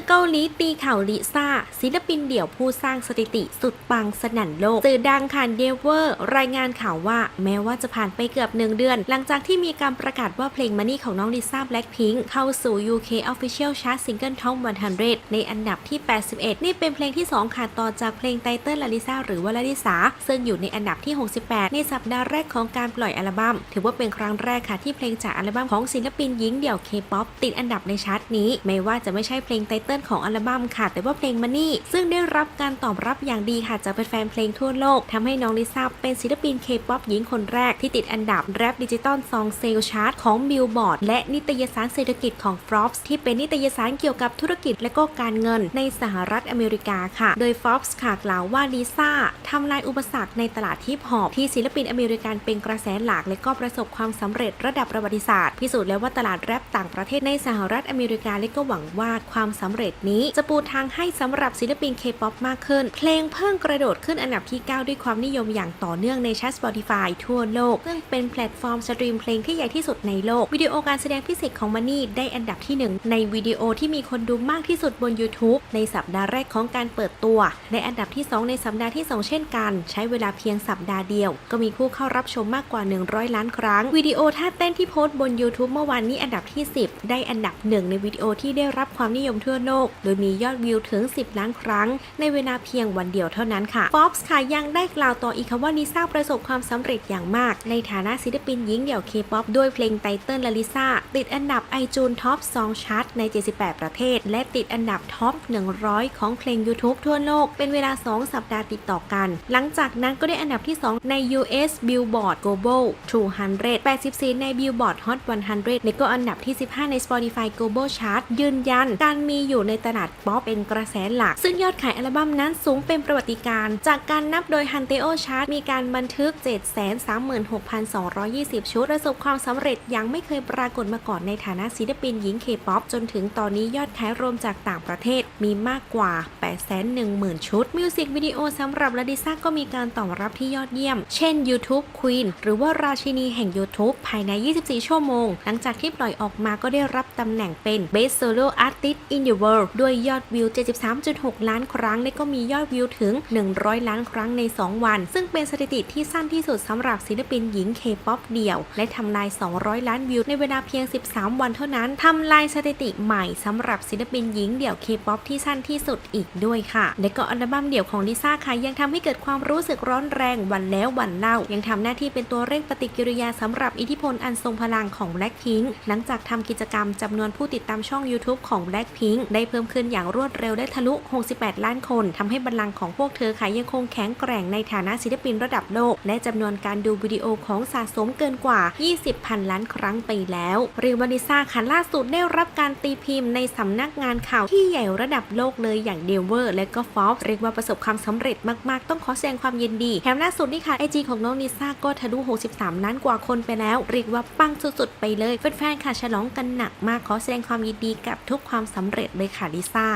อเกาหลีตีข่าวลิซ่า ศิลปินเดี่ยวผู้สร้างสถิติสุดปังสนั่นโลก สื่อดังคานเดเวอร์ รายงานข่าวว่าแม้ว่าจะผ่านไปเกือบหนึ่งเดือน หลังจากที่มีการประกาศว่าเพลง Money ของน้องลิซ่าแบล็ p พิงเข้าสู่ UK Official Chart Single Top 100 ในอันดับที่ 81 นี่เป็นเพลงที่2ค่ะต่อจากเพลงไตเติ้ลลาลิซ่าหรือว่าลาลิสาซึ่งอยู่ในอันดับที่ 68 ในสัปดาห์แรกของการปล่อยอัลบั้มถือว่าเป็นครั้งแรกค่ะที่เพลงจากอัลบั้มของศิลปินหญิงเดี่ยว K-POP ติดอันดับในชาร์ตนี้ ไม่ว่าจะไม่ใช่เพลงไตเติ้ลของอัลบั้มค่ะ แต่ว่าเพลง Money ซึ่งได้รับการตอบรับอย่างดีค่ะจากแฟนเพลงทั่วโลกทำให้น้องลิซ่าเป็นศิลปิน K-POP หญิงคนแรกที่ติดอันดับแรปดิจิตอลซองเซลชาร์ตของ Billboard และนิตยสารเศรษฐกิจของ Forbes ที่เป็นนิตยสารเกี่ยวกับธุรกิจและก็การเงินในสหรัฐอเมริกาค่ะ โดย Forbes ค่ะกล่าวว่าลิซ่าทำลายอุปสรรคในตลาดฮิปฮอปที่ศิลปินอเมริกันเป็นกระแสหลักและก็ประสบความสำเร็จระดับประวัติศาสตร์พิสูจน์แล้วว่าตลาดแรปต่างประเทศในสหรัฐอเมริกาและก็หวังว่าความสำเร็จนี้จะปูทางให้สำหรับศิลปิน K-POP มากขึ้น เพลงเพิ่งกระโดดขึ้นอันดับที่ 9 ด้วยความนิยมอย่างต่อเนื่องในชาร์ต Spotify ทั่วโลก ซึ่งเป็นแพลตฟอร์มสตรีมเพลงที่ใหญ่ที่สุดในโลก วิดีโอการแสดงพิเศษของมันนี่ได้อันดับที่ 1 ในวิดีโอที่มีคนดูมากที่สุดบน YouTube ในสัปดาห์แรกของการเปิดตัว ในอันดับที่ 2 ในสัปดาห์ที่ 2 เช่นกัน ใช้เวลาเพียงสัปดาห์เดียว ก็มีผู้เข้ารับชมมากกว่า 100 ล้านครั้ง วิดีโอท่าเต้นที่โพสต์บน YouTube เมื่อวานนี้อันดับที่ 10 ได้อันดับหนึ่งในวิดีโอที่ได้รับความนิยมทั่วโลก โดยมียอดวิวถึง 10 ล้านครั้ง ในเวลาเพียงวันเดียวเท่านั้นค่ะ Forbes ค่ะยังได้กล่าวต่ออีกค่ะว่าลิซ่าประสบความสำเร็จอย่างมาก ในฐานะศิลปินหญิงเดี่ยว K-POP ด้วยเพลงไตเติ้ลลาลิซ่าติดอันดับไอจูนท็อป 2ชาร์ตใน 78 ประเทศ และติดอันดับท็อป 100 ของเพลง YouTube ทั่วโลก เป็นเวลา 2 สัปดาห์ติดต่อกัน หลังจากนั้นก็ได้อันดับที่ 2 ใน US Billboard Global 200 84 ใน Billboard Hot 100 และก็อันดับที่ 15 ใน Spotify Global Chart ยืนยัน การมีอยู่ในตลาดป๊อปเป็นกระแสหลัก ซึ่งยอดขายอัลบั้มนั้นสูงเป็นประวัติการณ์จากการนับโดย Hunteo Chart มีการบันทึก 736,220 ชุด ประสบความสำเร็จยังไม่เคยปรากฏมาก่อนในฐานะศิลปินหญิง K-POP จนถึงตอนนี้ยอดขายรวมจากต่างประเทศมีมากกว่า 810,000 ชุด มิวสิกวิดีโอสำหรับลาดิซ่าก็มีการตอบรับที่ยอดเยี่ยม เช่น YouTube Queen หรือว่าราชินีแห่ง YouTube ภายใน 24 ชั่วโมง หลังจากที่ปล่อยออกมาก็ได้รับตำแหน่งเป็น Best Solo Artist in the World ด้วยยอดวิว 73.6 ล้านครั้งและก็มียอดวิวถึง 100 ล้านครั้งใน 2 วัน ซึ่งเป็นสถิติที่สั้นที่สุดสำหรับศิลปินหญิง K-POP เดี่ยว และทำลาย 200 ล้านวิวในเวลาเพียง 13 วันเท่านั้นทำลายสถิติใหม่สำหรับศิลปินหญิงเดี่ยว K-POP ที่สั้นที่สุดอีกด้วยค่ะ และก็อัลบั้มเดี่ยวของลิซ่าค่ะยังทำให้เกิดความรู้สึกร้อนแรงวันแล้ววันเล่า ยังทำหน้าที่เป็นตัวเร่งปฏิกิริยาสำหรับอิทธิพลอันทรงพลังของ Blackpink หลังจากทำกิจกรรมจำนวนผู้ติดตามช่อง YouTube ของ Blackpink ได้เพิ่มขึ้นอย่างรวดเร็วได้ทะลุ 68 ล้านคนทำให้บัลลังก์ของพวกเธอค่ะยังคงแข็งแกร่งในฐานะศิลปินระดับโลก และจำนวนการดูวิดีโอของสะสมเกินกว่า 20 พันล้านครั้งไปแล้วรียวานิซ่าค่ะล่าสุดได้รับการตีพิมพ์ในสำนักงานข่าวที่ใหญ่ระดับโลกเลยอย่างเดเวอร์และก็ฟอฟเรียกว่าประสบความสำเร็จมากๆ ต้องขอแสดงความยินดีแถมล่าสุดนี่ค่ะไอจีของน้องนิซ่าก็ทะลุ 63 ล้านกว่าคนไปแล้ว เรียกว่าปังสุดๆไปเลยแฟนๆค่ะฉลองกันหนักมากขอแสดงความยินดีกับทุกความสำเร็จเลยค่ะลิซ่า